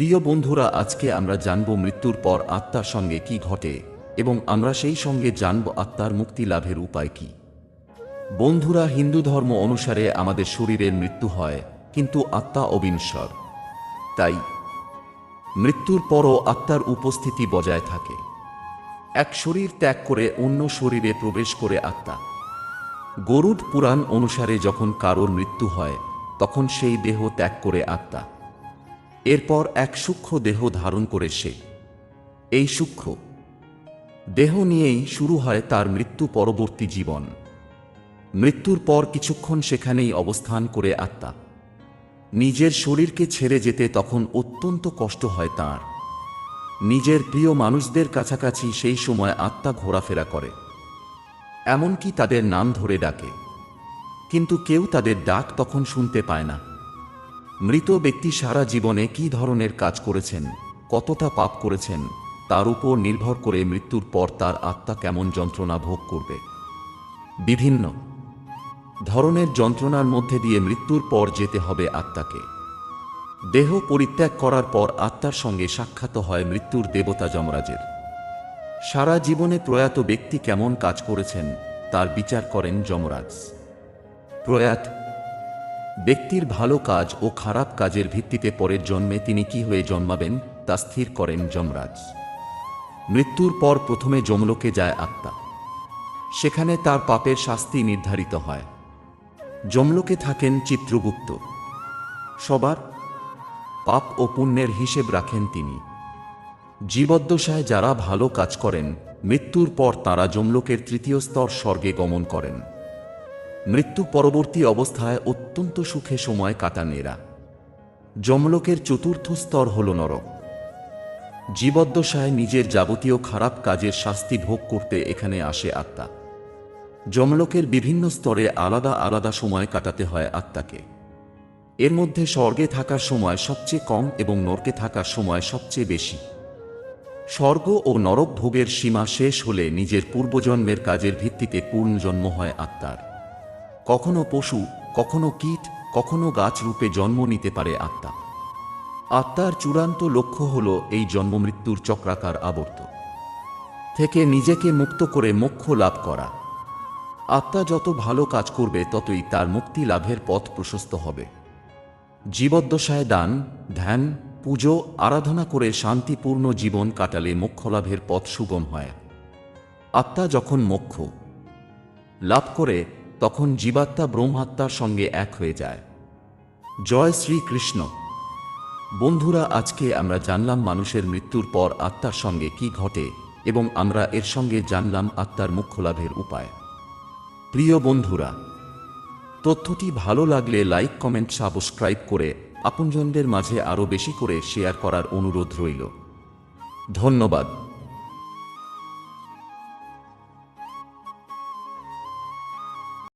প্রিয় বন্ধুরা, আজকে আমরা জানব মৃত্যুর পর আত্মার সঙ্গে কি ঘটে এবং আমরা সেই সঙ্গে জানব আত্মার মুক্তি লাভের উপায় কি। বন্ধুরা, হিন্দু ধর্ম অনুসারে আমাদের শরীরের মৃত্যু হয়, কিন্তু আত্মা অবিনশ্বর। তাই মৃত্যুর পরও আত্মার উপস্থিতি বজায় থাকে। এক শরীর ত্যাগ করে অন্য শরীরে প্রবেশ করে আত্মা। গরুড পুরাণ অনুসারে যখন কারোর মৃত্যু হয়, তখন সেই দেহ ত্যাগ করে আত্মা। এরপর এক সূক্ষ্ম দেহ ধারণ করে সে। এই সূক্ষ্ম দেহ নিয়েই শুরু হয় তার মৃত্যু পরবর্তী জীবন। মৃত্যুর পর কিছুক্ষণ সেখানেই অবস্থান করে আত্মা। নিজের শরীরকে ছেড়ে যেতে তখন অত্যন্ত কষ্ট হয় তার। নিজের প্রিয় মানুষদের কাছাকাছি সেই সময় আত্মা ঘোরাফেরা করে। এমনকি তাদের নাম ধরে ডাকে। কিন্তু কেউ তাদের ডাক তখন শুনতে পায় না। মৃত ব্যক্তি সারা জীবনে কী ধরনের কাজ করেছেন, কতটা পাপ করেছেন, তার উপর নির্ভর করে মৃত্যুর পর তার আত্মা কেমন যন্ত্রণা ভোগ করবে। বিভিন্ন ধরনের যন্ত্রণার মধ্যে দিয়ে মৃত্যুর পর যেতে হবে আত্মাকে। দেহ পরিত্যাগ করার পর আত্মার সঙ্গে সাক্ষাৎ হয় মৃত্যুর দেবতা যমরাজের। সারা জীবনে প্রয়াত ব্যক্তি কেমন কাজ করেছেন, তার বিচার করেন যমরাজ। প্রয়াত ব্যক্তির ভালো কাজ ও খারাপ কাজের ভিত্তিতে পরের জন্মে তিনি কি হয়ে জন্মাবেন, তা স্থির করেন যমরাজ। মৃত্যুর পর প্রথমে যমলোকে যায় আত্মা। সেখানে তার পাপের শাস্তি নির্ধারিত হয়। যমলোকে থাকেন চিত্রগুপ্ত। সবার পাপ ও পুণ্যের হিসেব রাখেন তিনি। জীবদ্দশায় যারা ভালো কাজ করেন, মৃত্যুর পর তারা যমলোকের তৃতীয় স্তর স্বর্গে গমন করেন। মৃত্যু পরবর্তী অবস্থায় অত্যন্ত সুখে সময় কাটান এরা যমলোকের চতুর্থ স্তর হল নরক। জীবদ্দশায় নিজের যাবতীয় খারাপ কাজের শাস্তি ভোগ করতে এখানে আসে আত্মা। যমলোকের বিভিন্ন স্তরে আলাদা আলাদা সময় কাটাতে হয় আত্মাকে। এর মধ্যে স্বর্গে থাকার সময় সবচেয়ে কম এবং নরকে থাকার সময় সবচেয়ে বেশি। স্বর্গ ও নরক ভোগের সীমা শেষ হলে নিজের পূর্বজন্মের কাজের ভিত্তিতে পূর্ণজন্ম হয় আত্মার। কখনো পশু, কখনো কীট, কখনো গাছ রূপে জন্ম নিতে পারে আত্মা। আত্মার চূড়ান্ত লক্ষ্য হল এই জন্মমৃত্যুর চক্রাকার আবর্ত। থেকে নিজেকে মুক্ত করে মোক্ষ লাভ করা। আত্মা যত ভালো কাজ করবে, ততই তার মুক্তি লাভের পথ প্রশস্ত হবে। জীবদ্দশায় দান, ধ্যান, পুজো, আরাধনা করে শান্তিপূর্ণ জীবন কাটালে মোক্ষলাভের পথ সুগম হয়। আত্মা যখন মোক্ষ লাভ করে তখন জীবাত্মা ব্রহ্মাত্মার সঙ্গে এক হয়ে যায়। জয় শ্রীকৃষ্ণ। বন্ধুরা, আজকে আমরা জানলাম মানুষের মৃত্যুর পর আত্মার সঙ্গে কি ঘটে এবং আমরা এর সঙ্গে জানলাম আত্মার মুখ্য লাভের উপায়। প্রিয় বন্ধুরা, তথ্যটি ভালো লাগলে লাইক, কমেন্ট, সাবস্ক্রাইব করে আপনজনদের মাঝে আরও বেশি করে শেয়ার করার অনুরোধ রইল। ধন্যবাদ।